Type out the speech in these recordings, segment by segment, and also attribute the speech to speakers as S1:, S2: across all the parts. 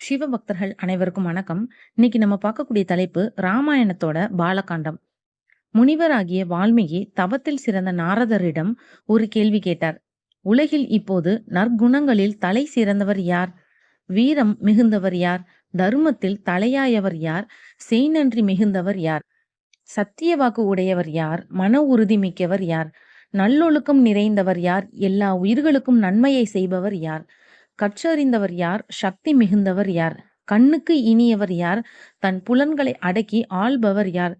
S1: சிவபக்தர்கள் அனைவருக்கும் வணக்கம். இன்னைக்கு நம்ம பார்க்கக்கூடிய தலைப்பு ராமாயணத்தோட பாலகாண்டம். முனிவராகிய வால்மீகி தவத்தில் சிறந்த நாரதரிடம் ஒரு கேள்வி கேட்டார். உலகில் இப்போது நற்குணங்களில் தலை சிறந்தவர் யார்? வீரம் மிகுந்தவர் யார்? தருமத்தில் தலையாயவர் யார்? செய்நன்றி மிகுந்தவர் யார்? சத்திய வாக்கு உடையவர் யார்? மன உறுதி மிக்கவர் யார்? நல்லொழுக்கம் நிறைந்தவர் யார்? எல்லா உயிர்களுக்கும் நன்மையை செய்பவர் யார்? கற்றறிந்தவர் யார்? சக்தி மிகுந்தவர் யார்? கண்ணுக்கு இனியவர் யார்? தன் புலன்களை அடக்கி ஆள்பவர் யார்?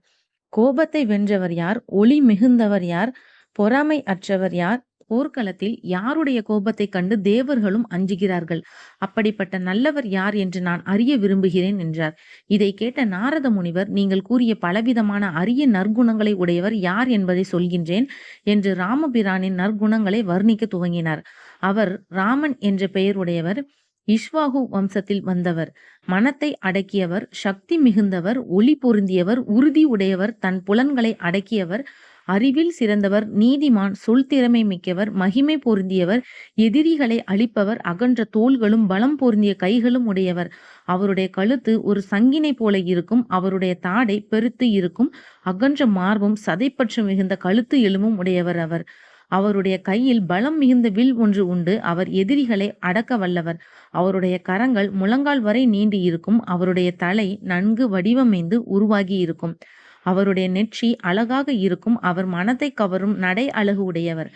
S1: கோபத்தை வென்றவர் யார்? ஒளி மிகுந்தவர் யார்? பொறாமை அற்றவர் யார்? போர்க்களத்தில் யாருடைய கோபத்தை கண்டு தேவர்களும் அஞ்சுகிறார்கள்? அப்படிப்பட்ட நல்லவர் யார் என்று நான் அறிய விரும்புகிறேன் என்றார். இதை கேட்ட நாரத முனிவர் நீங்கள் கூறிய பலவிதமான அரிய நற்குணங்களை உடையவர் யார் என்பதை சொல்கின்றேன் என்று ராமபிரானின் நற்குணங்களை வர்ணிக்க துவங்கினார். அவர் ராமன் என்ற பெயருடையவர் இஷ்வாகு வம்சத்தில் வந்தவர் மனத்தை அடக்கியவர் சக்தி மிகுந்தவர் ஒளி பொருந்தியவர் உறுதி உடையவர் தன் புலன்களை அடக்கியவர் அறிவில் சிறந்தவர் நீதிமான் சொல் திறமை மிக்கவர் மகிமை பொருந்தியவர் எதிரிகளை அழிப்பவர் அகன்ற தோள்களும் பலம் பொருந்திய கைகளும் உடையவர். அவருடைய கழுத்து ஒரு சங்கினை போல இருக்கும் அவருடைய தாடை பெருத்து இருக்கும் அகன்ற மார்பும் சதைப்பற்று மிகுந்த கழுத்து எலும்பும் உடையவர் அவர். அவருடைய கையில் பலம் மிகுந்த வில் ஒன்று உண்டு அவர் எதிரிகளை அடக்க வல்லவர். அவருடைய கரங்கள் முழங்கால் வரை நீண்டு இருக்கும் அவருடைய தலை நன்கு வடிவமைந்து உருவாகி இருக்கும். அவருடைய நெற்றி அழகாக இருக்கும். அவர் மனத்தை கவரும் நடை அழகு உடையவர்.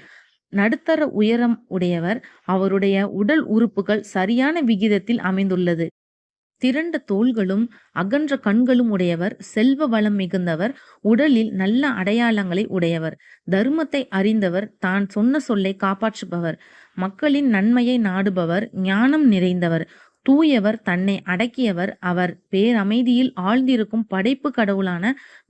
S1: நடுத்தர உயரம் உடையவர். அவருடைய உடல் உறுப்புகள் சரியான விகிதத்தில் அமைந்துள்ளது. திரண்ட தோள்களும் அகன்ற கண்களும் உடையவர். செல்வ வளம் மிகுந்தவர். உடலில் நல்ல அடையாளங்களை உடையவர். தர்மத்தை அறிந்தவர். தான் சொன்ன சொல்லை காப்பாற்றுபவர். மக்களின் நன்மையை நாடுபவர். ஞானம் நிறைந்தவர். தூயவர் தன்னை அடக்கியவர் அவர் பேரமைதியில் ஆழ்ந்திருக்கும் படைப்பு கடவுளான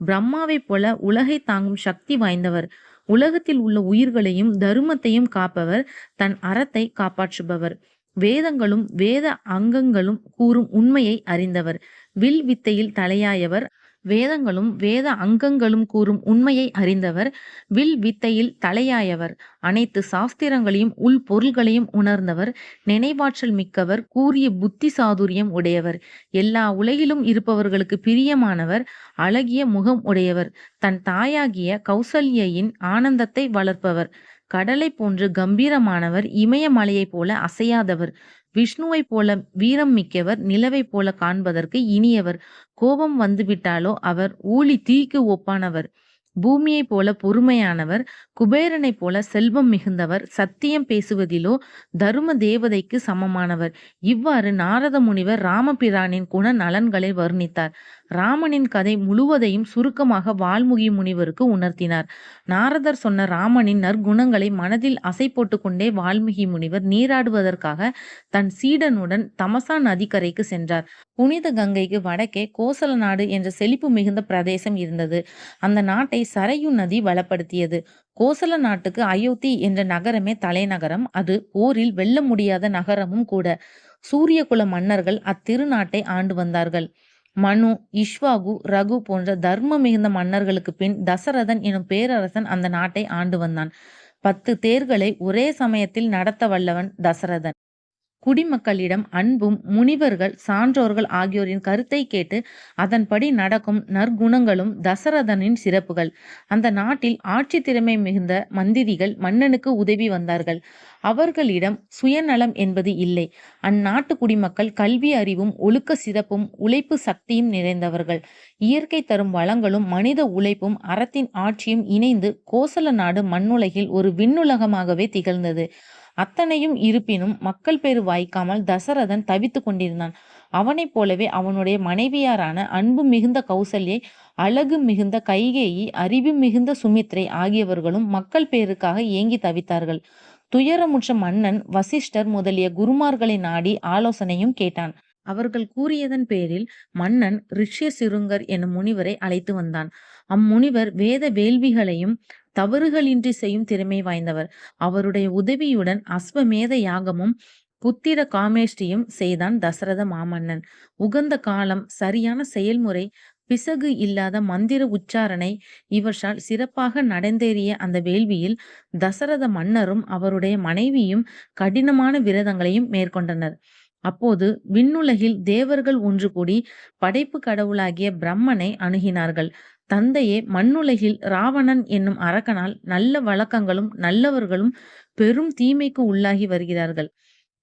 S1: பிரம்மாவைப் போல உலகை தாங்கும் சக்தி வாய்ந்தவர். உலகத்தில் உள்ள உயிர்களையும் தருமத்தையும் காப்பவர் தன் அறத்தை காப்பாற்றுபவர். வேதங்களும் வேத அங்கங்களும் கூறும் உண்மையை அறிந்தவர். வில் வித்தையில் தலையாயவர் வேதங்களும் வேத அங்கங்களும் கூறும் உண்மையை அறிந்தவர் வில் வித்தையில் தலையாயவர். அனைத்து சாஸ்திரங்களையும் உள் பொருள்களையும் உணர்ந்தவர். நினைவாற்றல் மிக்கவர் கூறிய புத்தி சாதுரியம் உடையவர். எல்லா உலகிலும் இருப்பவர்களுக்கு பிரியமானவர் அழகிய முகம் உடையவர். தன் தாயாகிய கௌசல்யின் ஆனந்தத்தை வளர்ப்பவர். கடலை போன்று கம்பீரமானவர் இமயமலையைப் போல அசையாதவர். விஷ்ணுவைப் போல வீரம் மிக்கவர் நிலவைப் போல காண்பதற்கு இனியவர். கோபம் வந்துவிட்டாலோ அவர் ஊழி தீக்கு ஒப்பானவர். பூமியைப் போல பொறுமையானவர் குபேரனைப் போல செல்வம் மிகுந்தவர் சத்தியம் பேசுவதிலோ தரும தேவதைக்கு சமமானவர். இவ்வாறு நாரத முனிவர் ராமபிரானின் குண நலன்களை வர்ணித்தார். ராமனின் கதை முழுவதையும் சுருக்கமாக வால்முகி முனிவருக்கு உணர்த்தினார். நாரதர் சொன்ன ராமனின் நற்குணங்களை மனதில் அசை போட்டுக்கொண்டே வால்மீகி முனிவர் நீராடுவதற்காக தன் சீடனுடன் தமசா நதிக்கரைக்கு சென்றார். புனித கங்கைக்கு வடக்கே கோசல நாடு என்ற செழிப்பு மிகுந்த பிரதேசம் இருந்தது. அந்த நாட்டை சரையு நதி வளப்படுத்தியது. கோசல நாட்டுக்கு அயோத்தி என்ற நகரமே தலைநகரம். அது போரில் வெல்ல முடியாத நகரமும் கூட. சூரியகுல மன்னர்கள் அத்திருநாட்டை ஆண்டு வந்தார்கள். மனு இஷ்வாகு ரகு போன்ற தர்ம மிகுந்த மன்னர்களுக்கு பின் தசரதன் எனும் பேரரசன் அந்த நாட்டை ஆண்டு வந்தான். பத்து தேர்களை ஒரே சமயத்தில் நடத்த வல்லவன் தசரதன். குடிமக்களிடம் அன்பும் முனிவர்கள் சான்றோர்கள் ஆகியோரின் கருத்தை கேட்டு அதன்படி நடக்கும் நற்குணங்களும் தசரதனின் சிறப்புகள். அந்த நாட்டில் ஆட்சி திறமை மிகுந்த மந்திரிகள் மன்னனுக்கு உதவி வந்தார்கள். அவர்களிடம் சுயநலம் என்பது இல்லை. அந்நாட்டு குடிமக்கள் கல்வி அறிவும் ஒழுக்க சிறப்பும் உழைப்பு சக்தியும் நிறைந்தவர்கள். இயற்கை தரும் வளங்களும் மனித உழைப்பும் அறத்தின் ஆட்சியும் இணைந்து கோசல நாடு மண்ணுலகில் ஒரு விண்ணுலகமாகவே திகழ்ந்தது. அத்தனையும் இருப்பினும் மக்கள் பேறு வாய்க்காமல் தசரதன் தவித்து கொண்டிருந்தான். அவனைப் போலவே அவனுடைய மனைவியாரான அன்பு மிகுந்த கௌசல்யை அழகு மிகுந்த கைகேயி அறிவு மிகுந்த சுமித்ரை ஆகியவர்களும் மக்கள் பேருக்காக ஏங்கி தவித்தார்கள். துயரமுற்ற மன்னன் வசிஷ்டர் முதலிய குருமார்களை நாடி ஆலோசனையும் கேட்டான். அவர்கள் கூறியதன் பேரில் மன்னன் ரிஷ்ய சிருங்கர் எனும் முனிவரை அழைத்து வந்தான். அம்முனிவர் வேத வேள்விகளையும் தவறுகளின்றி செய்யும் திறமை வாய்ந்தவர். அவருடைய உதவியுடன் அஸ்வமேத யாகமும் புத்திர காமேஷ்டியும் செய்தான் தசரத மாமன்னன். உகந்த காலம் சரியான செயல்முறை பிசகு இல்லாத மந்திர உச்சாரணை இவற்றால் சிறப்பாக நடந்தேறிய அந்த வேள்வியில் தசரத மன்னரும் அவருடைய மனைவியும் கடினமான விரதங்களையும் மேற்கொண்டனர். அப்போது விண்ணுலகில் தேவர்கள் ஒன்று கூடி படைப்பு கடவுளாகிய பிரம்மனை அணுகினார்கள். தந்தையே மண்ணுலகில் ராவணன் என்னும் அரக்கனால் நல்ல வழக்கங்களும் நல்லவர்களும் பெரும் தீமைக்கு உள்ளாகி வருகிறார்கள்.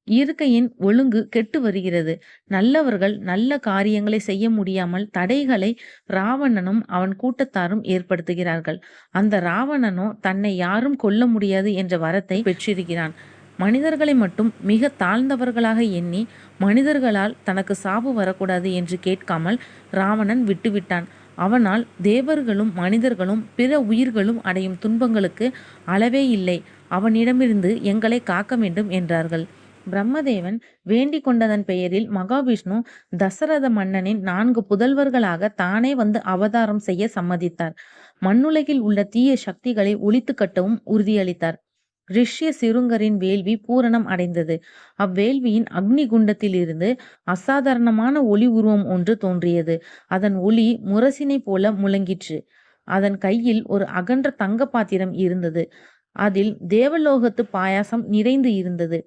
S1: இயற்கையின் ஒழுங்கு கெட்டு வருகிறது. நல்லவர்கள் நல்ல காரியங்களை செய்ய முடியாமல் தடைகளை ராவணனும் அவன் கூட்டத்தாரும் ஏற்படுத்துகிறார்கள். அந்த ராவணனோ தன்னை யாரும் கொல்ல முடியாது என்ற வரத்தை பெற்றிருக்கிறான். மனிதர்களை மட்டும் மிக தாழ்ந்தவர்களாக எண்ணி மனிதர்களால் தனக்கு சாவு வரக்கூடாது என்று கேட்காமல் ராவணன் விட்டுவிட்டான். அவனால் தேவர்களும் மனிதர்களும் பிற உயிர்களும் அடையும் துன்பங்களுக்கு அளவே இல்லை. அவனிடமிருந்து எங்களை காக்க வேண்டும் என்றார்கள். பிரம்மதேவன் வேண்டிக் கொண்டதன் பெயரில் மகாவிஷ்ணு தசரத மன்னனின் நான்கு புதல்வர்களாக தானே வந்து அவதாரம் செய்ய சம்மதித்தார். மண்ணுலகில் உள்ள தீய சக்திகளை ஒழித்து கட்டவும் உறுதியளித்தார். ரிஷ்ய சிறுங்கரின் வேள்வி பூரணம் அடைந்தது. அவ்வேள்வியின் அக்னி குண்டத்திலிருந்து அசாதாரணமான ஒளி உருவம் ஒன்று தோன்றியது. அதன் ஒளி முரசினை போல முழங்கிற்று. அதன் கையில் ஒரு அகன்ற தங்க பாத்திரம் இருந்தது. அதில் தேவலோகத்து பாயாசம் நிறைந்து இருந்தது.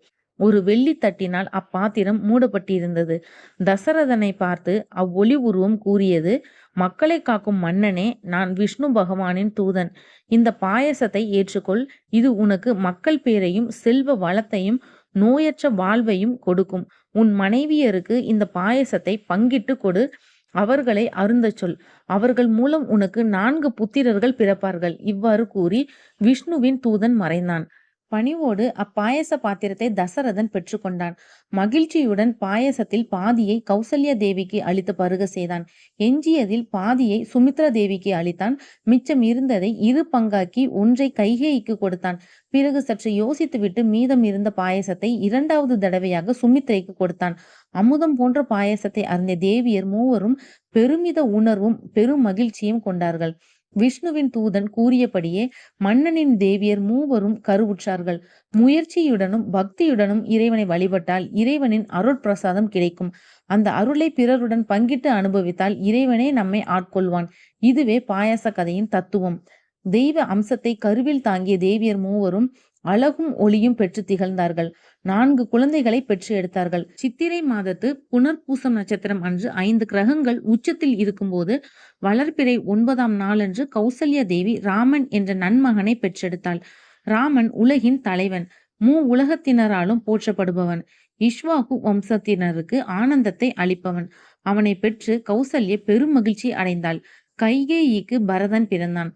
S1: ஒரு வெள்ளி தட்டினால் அப்பாத்திரம் மூடப்பட்டிருந்தது. தசரதனை பார்த்து அவ்வொளி உருவம் கூறியது மக்களை காக்கும் மன்னனே நான் விஷ்ணு பகவானின் தூதன். இந்த பாயசத்தை ஏற்றுக்கொள். இது உனக்கு மக்கள் பேரையும் செல்வ வளத்தையும் நோயற்ற வாழ்வையும் கொடுக்கும். உன் மனைவியருக்கு இந்த பாயசத்தை பங்கிட்டு கொடு. அவர்களை அருந்த சொல். அவர்கள் மூலம் உனக்கு நான்கு புத்திரர்கள் பிறப்பார்கள். இவ்வாறு கூறி விஷ்ணுவின் தூதன் மறைந்தான். பணிவோடு அப்பாயச பாத்திரத்தை தசரதன் பெற்றுக்கொண்டான் மகிழ்ச்சியுடன் பாயசத்தில் பாதியை கௌசல்யா தேவிக்கு அளித்து பருக செய்தான். எஞ்சியதில் பாதியை சுமித்ரா தேவிக்கு அளித்தான். மிச்சம் இருந்ததை இரு பங்காக்கி ஒன்றை கைகேய்க்கு கொடுத்தான். பிறகு சற்று யோசித்துவிட்டு மீதம் இருந்த பாயசத்தை இரண்டாவது தடவையாக சுமித்ரைக்கு கொடுத்தான். அமுதம் போன்ற பாயசத்தை அறிந்த தேவியர் மூவரும் பெருமித உணர்வும் பெரும் மகிழ்ச்சியும் கொண்டார்கள். விஷ்ணுவின் தூதன் கூறியபடியே மன்னனின் தேவியர் மூவரும் கருவுற்றார்கள். முயற்சியுடனும் பக்தியுடனும் இறைவனை வழிபட்டால் இறைவனின் அருட்பிரசாதம் கிடைக்கும். அந்த அருளை பிறருடன் பங்கிட்டு அனுபவித்தால் இறைவனே நம்மை ஆட்கொள்வான். இதுவே பாயாச கதையின் தத்துவம். தெய்வ அம்சத்தை கருவில் தாங்கிய தேவியர் மூவரும் அழகும் ஒளியும் பெற்று திகழ்ந்தார்கள். நான்கு குழந்தைகளை பெற்று எடுத்தார்கள். சித்திரை மாதத்து புனர்பூசம் நட்சத்திரம் அன்று ஐந்து கிரகங்கள் உச்சத்தில் இருக்கும்போது வளர்ப்பிறை ஒன்பதாம் நாளன்று கௌசல்ய தேவி ராமன் என்ற நன்மகனை பெற்றெடுத்தாள். ராமன் உலகின் தலைவன். மூ உலகத்தினராலும் போற்றப்படுபவன். இஷ்வாகு வம்சத்தினருக்கு ஆனந்தத்தை அளிப்பவன். அவனை பெற்று கௌசல்ய பெரும் மகிழ்ச்சி அடைந்தாள். கைகேயிக்கு பரதன் பிறந்தான்.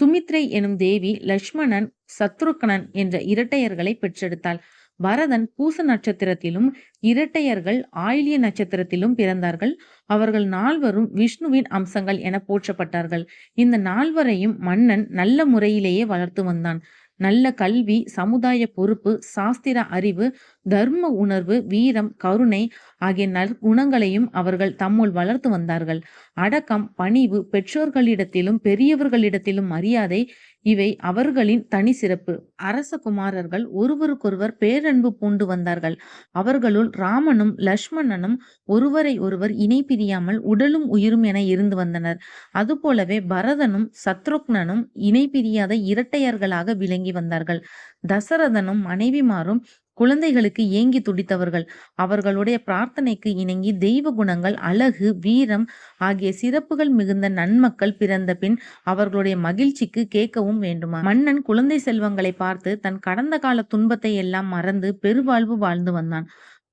S1: சுமித்ரை எனும் தேவி லக்ஷ்மணன் சத்ருக்கணன் என்ற இரட்டையர்களை பெற்றெடுத்தாள். பரதன் பூச நட்சத்திரத்திலும் இரட்டையர்கள் ஆயிலிய நட்சத்திரத்திலும் பிறந்தார்கள். அவர்கள் நால்வரும் விஷ்ணுவின் அம்சங்கள் என போற்றப்பட்டார்கள். இந்த நால்வரையும் மன்னன் நல்ல முறையிலேயே வளர்த்து வந்தான். நல்ல கல்வி சமுதாய பொறுப்பு சாஸ்திர அறிவு தர்ம உணர்வு வீரம் கருணை ஆகிய நற்குணங்களையும் அவர்கள் தம்முள் வளர்த்து வந்தார்கள். அடக்கம் பணிவு பெற்றோர்களிடத்திலும் பெரியவர்களிடத்திலும் மரியாதை இவை அவர்களின் தனி சிறப்பு. அரச குமாரர்கள் ஒருவருக்கொருவர் பேரன்பு பூண்டு வந்தார்கள். அவர்களுள் ராமனும் லக்ஷ்மணனும் ஒருவரை ஒருவர் இணை பிரியாமல் உடலும் உயிரும் என இருந்து வந்தனர். அதுபோலவே பரதனும் சத்ருக்னனும் இணை பிரியாத இரட்டையர்களாக விளங்கி வந்தார்கள். தசரதனும் மனைவிமாரும் குழந்தைகளுக்கு ஏங்கி துடித்தவர்கள். அவர்களுடைய பிரார்த்தனைக்கு இணங்கி தெய்வ குணங்கள் அழகு வீரம் ஆகிய சிறப்புகள் மிகுந்த நன்மக்கள் பிறந்த பின் அவர்களுடைய மகிழ்ச்சிக்கு கேட்கவும் வேண்டுமா? மன்னன் குழந்தை செல்வங்களை பார்த்து தன் கடந்த கால துன்பத்தை எல்லாம் மறந்து பெருவாழ்வு வாழ்ந்து வந்தான்.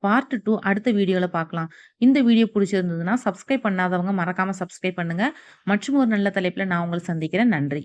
S1: பார்ட் டூ அடுத்த வீடியோவில் பார்க்கலாம். இந்த வீடியோ பிடிச்சிருந்ததுன்னா சப்ஸ்கிரைப் பண்ணாதவங்க மறக்காமல் சப்ஸ்கிரைப் பண்ணுங்கள் மற்றும் ஒரு நல்ல தலைப்பில் நான் உங்களை சந்திக்கிறேன். நன்றி.